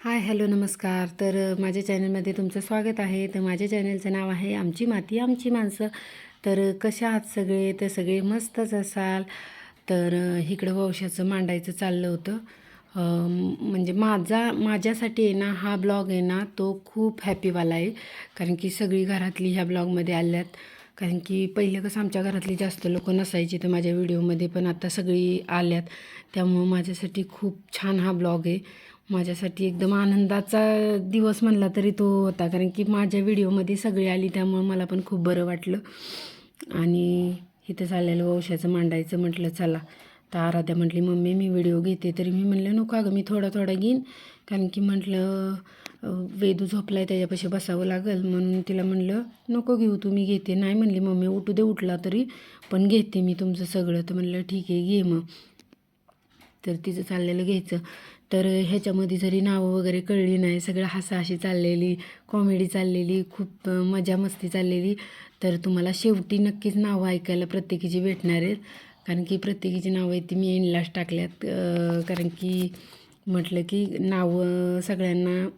Hi hello नमस्कार. तर माझ्या चॅनलमध्ये तुमचं स्वागत आहे. तर माझ्या चॅनलचं नाव आहे आमची माती आमची माणसं. तर कसे कशा आहात सगळे? तर सगळे मस्तच असाल. तर इकडं वंशाचं मांडायचं चाललं होतं. म्हणजे माझा माझ्यासाठी आहे ना हा ब्लॉग आहे ना तो खूप हॅपीवाला आहे. कारण की सगळी घरातली ह्या ब्लॉगमध्ये आल्यात. कारण की पहिलं कसं आमच्या घरातली जास्त लोक नसायची तर माझ्या व्हिडिओमध्ये पण आता सगळी आल्यात. त्यामुळं माझ्यासाठी खूप छान हा ब्लॉग आहे. माझ्यासाठी एकदम आनंदाचा दिवस म्हणला तरी तो होता कारण की माझ्या व्हिडिओमध्ये सगळी आली त्यामुळं मला पण खूप बरं वाटलं. आणि इथं चाललेलं वंशाचं मांडायचं म्हटलं चला. तर आराध्या म्हटली मम्मी मी व्हिडिओ घेते. तरी मी म्हणलं नको अगं मी थोडा थोडा घेईन. कारण की म्हटलं अं, वेदू झोपलाय त्याच्यापाशी बसावं लागेल. म्हणून तिला म्हणलं नको घेऊ तुम्ही घेते. नाही म्हणली मम्मी उठू दे उठला तरी पण घेते मी तुमचं सगळं. तर म्हणलं ठीक आहे घे मग. तर तिचं चाललेलं घ्यायचं. तर ह्याच्यामध्ये जरी नावं वगैरे कळली नाही सगळं हसाहशी चाललेली कॉमेडी चाललेली खूप मजा मस्ती चाललेली तर तुम्हाला शेवटी नक्कीच नावं ऐकायला प्रत्येकीची भेटणार आहेत. कारण की प्रत्येकीची नावं आहेत ती मी एंडलाच टाकल्यात. कारण की म्हटलं की नावं सगळ्यांना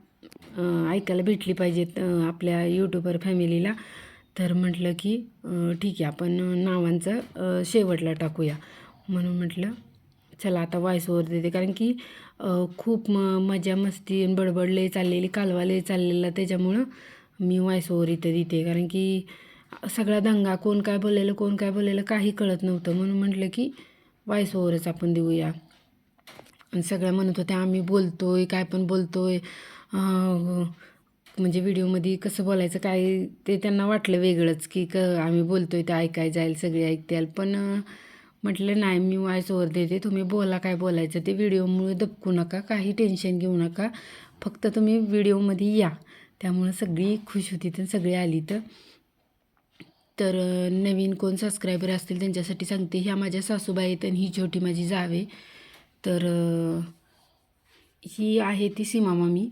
ऐकायला भेटली पाहिजेत आपल्या यूट्यूबर फॅमिलीला तर म्हटलं की ठीक आहे आपण नावांचं शेवटला टाकूया. म्हणून म्हटलं चला आता व्हॉइस ओवर देते. कारण की खूप म मजा मस्ती बडबड लय चाललेली कालवा लय चाललेला. त्याच्यामुळं मी व्हॉइस ओवर इथं देते. कारण की सगळा दंगा कोण काय बोललेलं कोण काय बोललेलं काही कळत नव्हतं. म्हणून म्हटलं की व्हॉइस ओवरच आपण देऊया. आणि सगळ्या म्हणत होत्या आम्ही बोलतोय काय पण बोलतोय. म्हणजे व्हिडिओमध्ये कसं बोलायचं काय ते त्यांना वाटलं वेगळंच की क आम्ही बोलतो आहे ते ऐकाय जाईल सगळे ऐकतील पण म्हटलं नाही मी वॉईस ओवर देते. तुम्ही बोला काय बोलायचं. ते व्हिडिओमुळे दबकू नका काही टेन्शन घेऊ नका. फक्त तुम्ही व्हिडिओमध्ये या. त्यामुळं सगळी खुश होती तर सगळी आली तर. तर नवीन कोण सबस्क्रायबर असतील त्यांच्यासाठी सांगते. ह्या माझ्या सासूबाई आहेत आणि ही छोटी माझी जावे. तर ही आहे ती सीमा मामी.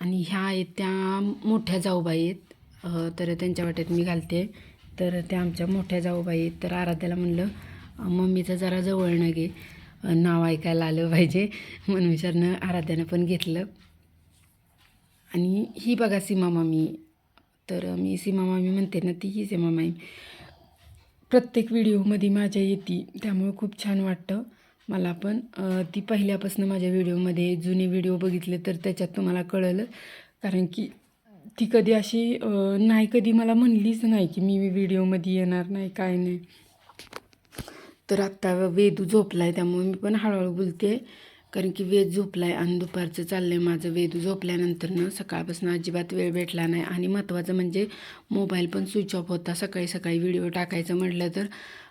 आणि ह्या आहेत त्या मोठ्या जाऊबाई आहेत. तर त्यांच्या वाटेत मी घालते. तर त्या आमच्या मोठ्या जाऊबाई आहेत. तर आराध्याला म्हणलं मम्मीचं जरा जवळनं घे. नाव ऐकायला आलं पाहिजे. म्हणून विचारनं आराध्यानं पण घेतलं. आणि ही बघा सीमा मामी. तर मी सीमा मामी म्हणते ना ती ही सीमा मामी. प्रत्येक व्हिडिओमध्ये माझ्या येते. त्यामुळं खूप छान वाटतं. मला पण ती पहिल्यापासून माझ्या व्हिडिओमध्ये जुने व्हिडिओ बघितले तर त्याच्यात तुम्हाला कळलं. कारण की ती कधी अशी नाही कधी मला म्हणलीच नाही की मी व्हिडिओमध्ये येणार नाही काय नाही. तर आत्ता वेदू झोपला आहे त्यामुळे मी पण हळूहळू बोलते. कारण की वेद झोपला आहे आणि दुपारचं चाललं आहे माझं. वेदू झोपल्यानंतरनं सकाळपासून अजिबात वेळ भेटला नाही. आणि महत्त्वाचं म्हणजे मोबाईल पण स्विच ऑफ होता. सकाळी सकाळी व्हिडिओ टाकायचं म्हटलं तर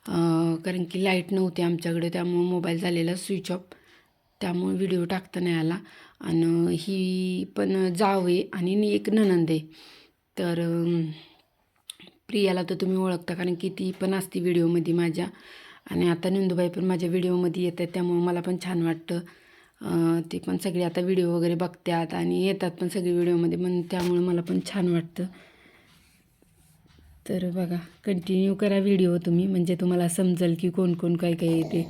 कारण की लाइट नव्हती आमच्याकडे त्यामुळं मोबाईल झालेला स्विच ऑफ. त्यामुळे व्हिडिओ टाकता नाही आला. आणि ही पण जावे आणि एक ननंद आहे तर प्रियाला तर तुम्ही ओळखता कारण की ती पण असते व्हिडिओमध्ये माझ्या. आणि आता नंदुबाई पण माझ्या व्हिडिओमध्ये येतात त्यामुळे मला पण छान वाटतं. ते पण सगळे आता व्हिडिओ वगैरे बघतात आणि येतात पण सगळे व्हिडिओमध्ये म्हणून त्यामुळे मला पण छान वाटतं. तर बघा कंटिन्यू करा व्हिडिओ तुम्ही. म्हणजे तुम्हाला समजेल की कोण कोण काय काय येते.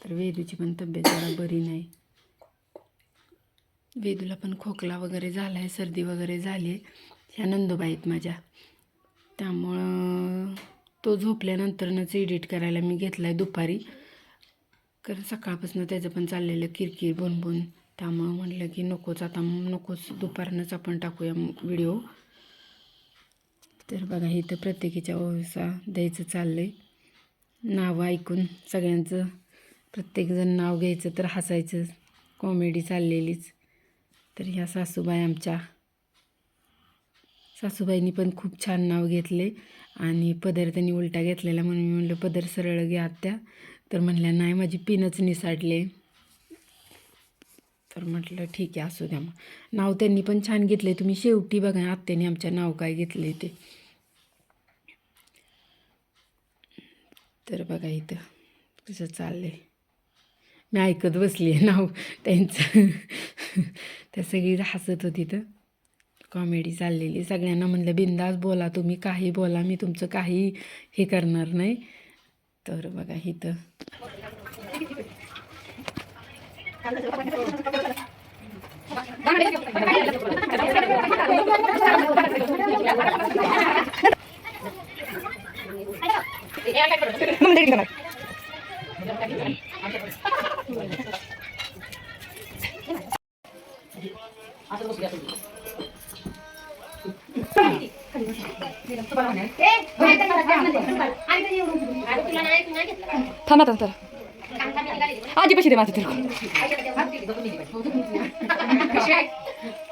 तर वेदूची पण तब्येत जरा बरी नाही. वेदूला पण खोकला वगैरे झाला आहे सर्दी वगैरे झाली आहे. ह्या नंदुबाई आहेत माझ्या. त्यामुळं तो झोपल्यानंतरनंच एडिट करायला मी घेतला आहे दुपारी. कारण सकाळपासून त्याचं पण चाललेलं किरकिर बनबून त्यामुळं म्हटलं की नकोच आता नकोच दुपारनंच आपण टाकूया व्हिडिओ तर बघा इथं प्रत्येकीच्या ओसा द्यायचं चाललं आहे नावं ऐकून सगळ्यांचं प्रत्येकजण नाव घ्यायचं तर हसायचं. कॉमेडी चाललेलीच. तर ह्या सासूबाई आमच्या. सासूबाईंनी पण खूप छान नाव घेतले आणि पदर त्यांनी उलटा घेतलेला म्हणून मी म्हणलं पदर सरळ घ्या आत्या. तर म्हणल्या नाही माझी पिनच निसाडले तर म्हटलं ठीक आहे असू द्या मग. नाव त्यांनी पण छान घेतले तुम्ही शेवटी बघा आत्याने आमच्या नाव काय घेतले ते. तर बघा इथं कसं आहे मी ऐकत बसली आहे नाव त्यांचं. त्या सगळी हसत होती तर कॉमेडी चाललेली. सगळ्यांना म्हणलं बिंदास बोला तुम्ही काही बोला मी तुमचं काही हे करणार नाही. तर बघा इथं. थांबा तर आजी पैसे दे माझं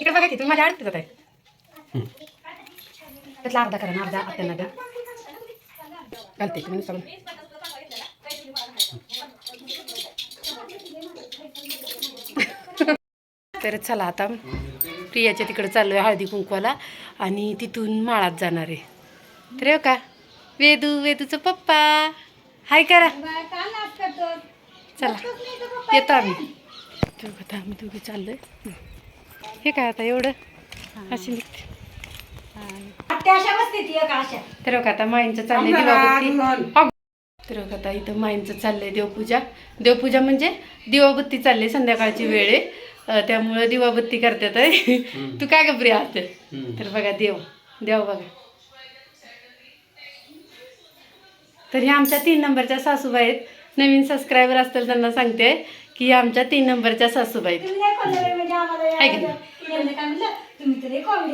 इकडे बघा की तुम्ही माझ्या आडत आहे त्यातला अर्धा करा ना अर्धा आपल्याला द्या. घालते तुम्ही सगळं तर चला आता प्रियाच्या तिकडे चाललो आहे हळदी कुंकवाला आणि तिथून माळात जाणार आहे. तर येऊ का वेदू वेदूचं पप्पा. हाय करा. चला येतो आम्ही. दोघं तर आम्ही दोघे चाललो आहे हे काय आता एवढं? अशी निघते. तर बघा आता माईंचं चाललंय दिवाबत्ती. तर बघा आता इथं माईंचं चाललंय देवपूजा. देवपूजा म्हणजे दिवाबत्ती चालली संध्याकाळची वेळ आहे. त्यामुळं दिवाबत्ती करतात आहे. तू काय गबरी आहात? तर बघा देव देव बघा. तर ह्या आमच्या तीन नंबरच्या सासूबाई आहेत. नवीन सबस्क्रायबर असतील त्यांना सांगते. की आमच्या तीन नंबरच्या सासूबाई आहेत आहे की नाही?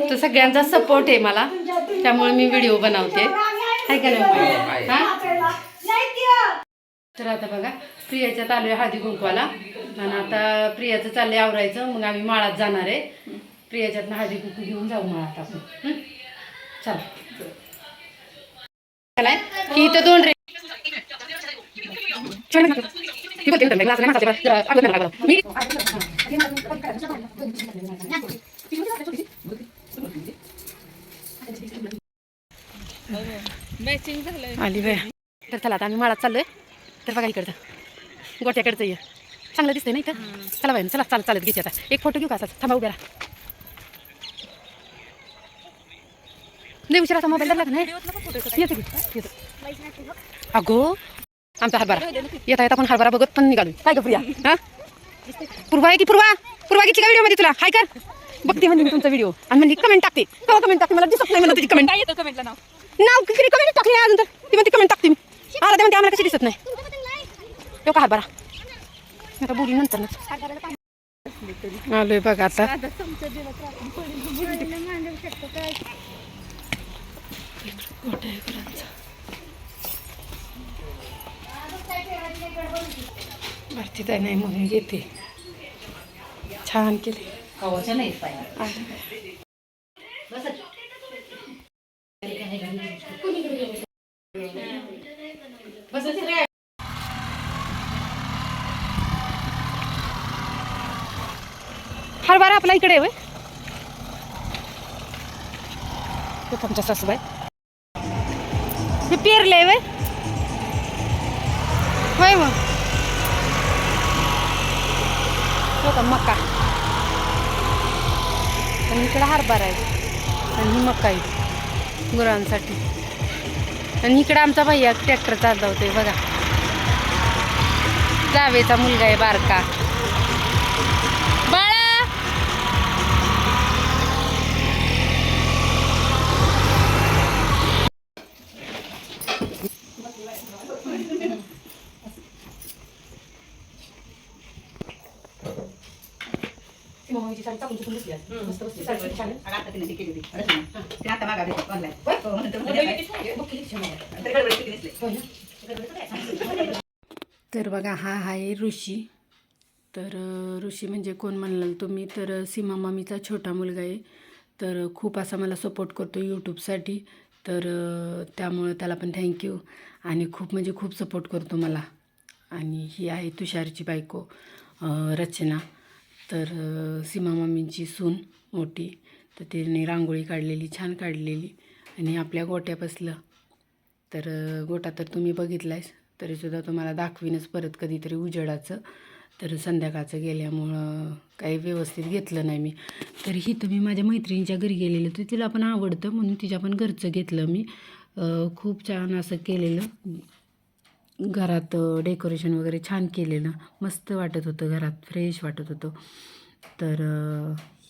तर सगळ्यांचा सपोर्ट आहे मला. त्यामुळे मी व्हिडिओ बनवते. आहे. का नाही? हा? तर आता बघा प्रियाच्यात आलोय हळदी कुंकवाला. आणि आता प्रियाचं चाललंय आवरायचं. मग आम्ही माळात जाणार आहे. प्रियाच्यात हळदी कुंकू घेऊन जाऊ माळात आपण? चला. चला. की इथं दोन रे लागलं. आली बाय तर चला आता आम्ही माळात चाललोय तर बघा इकडचं गोट्याकडचं ये चांगलं दिसतंय ना इथं चला बाई चला चालत चालत घ्यायची आता एक फोटो घेऊ का असा थांबा उभ्या नाही उशिरा मोबाईल धरला का नाही येतो की येतो अगो आमचा हरभरा. येता येता पण हरभरा बघत पण निघालो काय का प्रिया. हा? पूर्वा आहे की पूर्वा? पूर्वा घेतली का व्हिडिओमध्ये तुला? हाय कर बघते म्हणजे मी तुमचा व्हिडिओ आणि म्हणजे कमेंट टाकते. कवा कमेंट टाकते? मला दिसत नाही मला तुझी कमेंट येतं कमेंटला नाव? नाव किती कमेंट टाकली नाही अजून तर. ती म्हणते कमेंट टाकते मी. आला ते म्हणते आम्हाला कशी दिसत नाही. तो का हरभरा? मी आता बोली नंतर आलोय बघा आता. गोट्या भारती ताई नाही म्हणून घेते छान केले. हरभरा आपला इकडे? तो तुमच्या सासूबाई. हे पेरलंय वय होय मग. हो मका. आणि इकडं हरभरा आहे. आणि ही मका आहे. गुरांसाठी. आणि इकडं आमचा भैया ट्रॅक्टर चालवतोय बघा. जावेचा मुलगा आहे बारका. बाळा! तर बघा हा आहे ऋषी. तर अ, ऋषी म्हणजे कोण म्हणाल तुम्ही? तर अ, सीमा मामीचा छोटा मुलगा आहे. तर अ, खूप असा मला सपोर्ट करतो यूट्यूबसाठी तर अ, त्यामुळं त्याला पण थँक्यू आणि खूप म्हणजे खूप सपोर्ट करतो मला. आणि ही आहे तुषारची बायको रचना. तर सीमा मामींची सून मोठी तर तिने रांगोळी काढलेली छान काढलेली आणि आपल्या गोट्या बसलं तर गोटा तर तुम्ही बघितलायस तरीसुद्धा तुम्हाला दाखवीनच परत कधीतरी उजेडाचं. तर संध्याकाळचं गेल्यामुळं काही व्यवस्थित घेतलं नाही मी. तर ही तुम्ही माझ्या मैत्रिणीच्या घरी गेलेलं तर तिला पण आवडतं म्हणून तिच्या पण घरचं घेतलं मी. खूप छान असं केलेलं. घरात डेकोरेशन वगैरे छान केलेलं. मस्त वाटत होतं घरात फ्रेश वाटत होतं. तर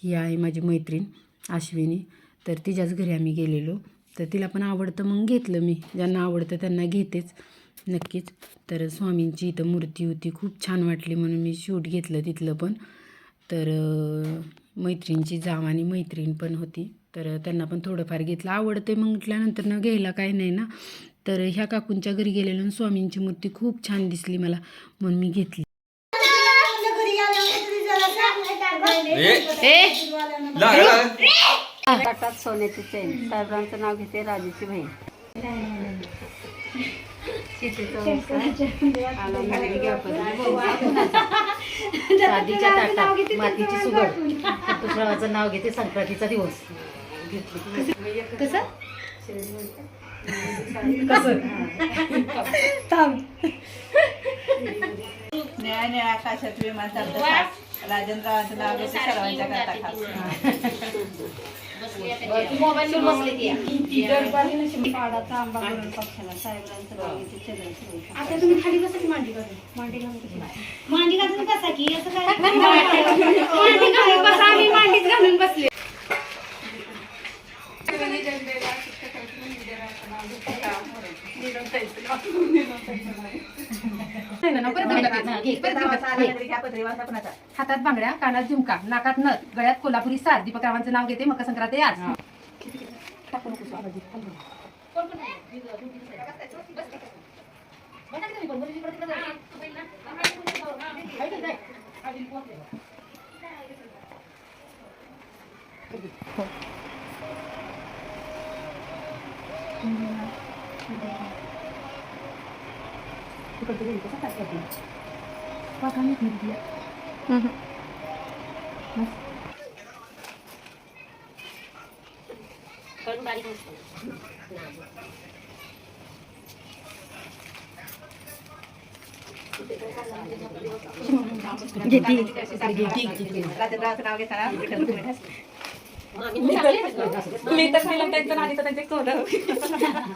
ही आहे माझी मैत्रीण अश्विनी. तर तिच्याच घरी आम्ही गेलेलो. तर तिला पण आवडतं मग घेतलं मी. ज्यांना आवडतं त्यांना घेतेच नक्कीच. तर स्वामींची इथं मूर्ती होती खूप छान वाटली म्हणून मी शूट घेतलं तिथलं पण. तर मैत्रिणीची जाव आणि मैत्रीण पण होती. तर त्यांना पण थोडंफार घेतलं. आवडते मग म्हटल्यानंतर न घ्यायला काय नाही ना. तर ह्या काकूंच्या घरी गेलेलो स्वामींची मूर्ती खूप छान दिसली मला. म्हणून मी घेतली. ताटात सोन्याची चेन. साहेबांचं नाव घेते राजूची बहीण. चांदीच्या ताटात मातीची सुगड. संतोषरावाचं नाव घेते संक्रांतीचा दिवस. कसं? निळ्या निळ्या आकाशात विमान चालतं खास राजेंद्रावांचं नाव घेते सर्वांच्या करता आता तुम्ही खाली बसा की मांडी घालून मांडी घालून मांडी घालून बसा की असं काय? मांडी घालून बसा आम्ही मांडीच घालून बसले हातात बांगड्या कानात झुमका नाकात नथ गळ्यात कोल्हापुरी सार. दीपकरावांचं नाव घेते मकर संक्रांती आज. राजेंद्रावांचं नाव घेताना विठ्ठल रुक्मिणी हसले. तुम्ही दिला का शूटिंगमध्ये त्यांच्या निळ्या निळ्या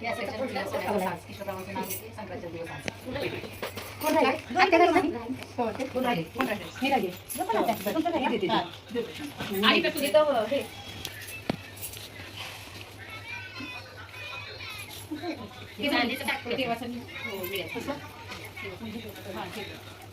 तुम्ही खाली बसा की? मांडी घालून मांडी घालून कशी मांडी घालून बसा की असं काय मांडी घालून बसा आम्ही मांडीत घालून बसले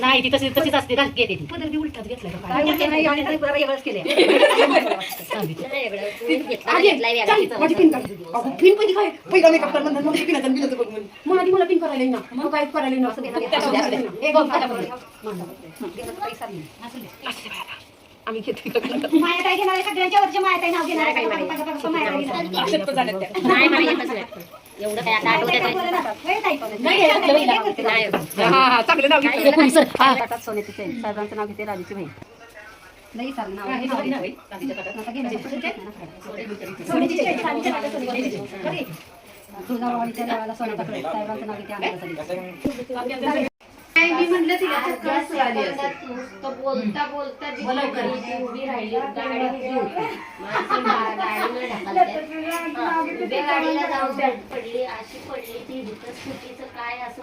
नाही ती तशी तशीच असते घालते ती पदर बी उलटाच घेतला का काय? माझी पिन काढ. अगं, पिन पण ती काय? पहिला makeup कर म्हणतात, मग ती पिनाचं आणि बिनाचं बघ म्हणे. मग आधी मला पिन करायला येईना. मग काय करायला येईना? असं असू दे, असू दे, असू दे. ए, बघ, आता बघ. आम्ही घेतो माया काय घेणार आहे सगळ्यांच्या वरच्या माया काय नाव घेणार आहे काय आहे. येतच नाही. एवढं काय आता आठवत साहेबांचं नाव घेते राजूची भाई नाही सर नाव तुळजाभवानीच्या देवाला सोन्याचा साहेबांचं नाव घेते आनंदाचा मी म्हणलं तिला चक्कर असं आली असेल. नुसतं बोलता बोलता जी गाडी ती उभी राहिली गाडी उभी होती. माणसं गा- गाडीवर ढकलतात. उभ्या गाडीला जाऊन धड पडली अशी पडली ती काय असं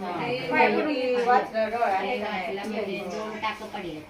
काय. दोन टाक पडले.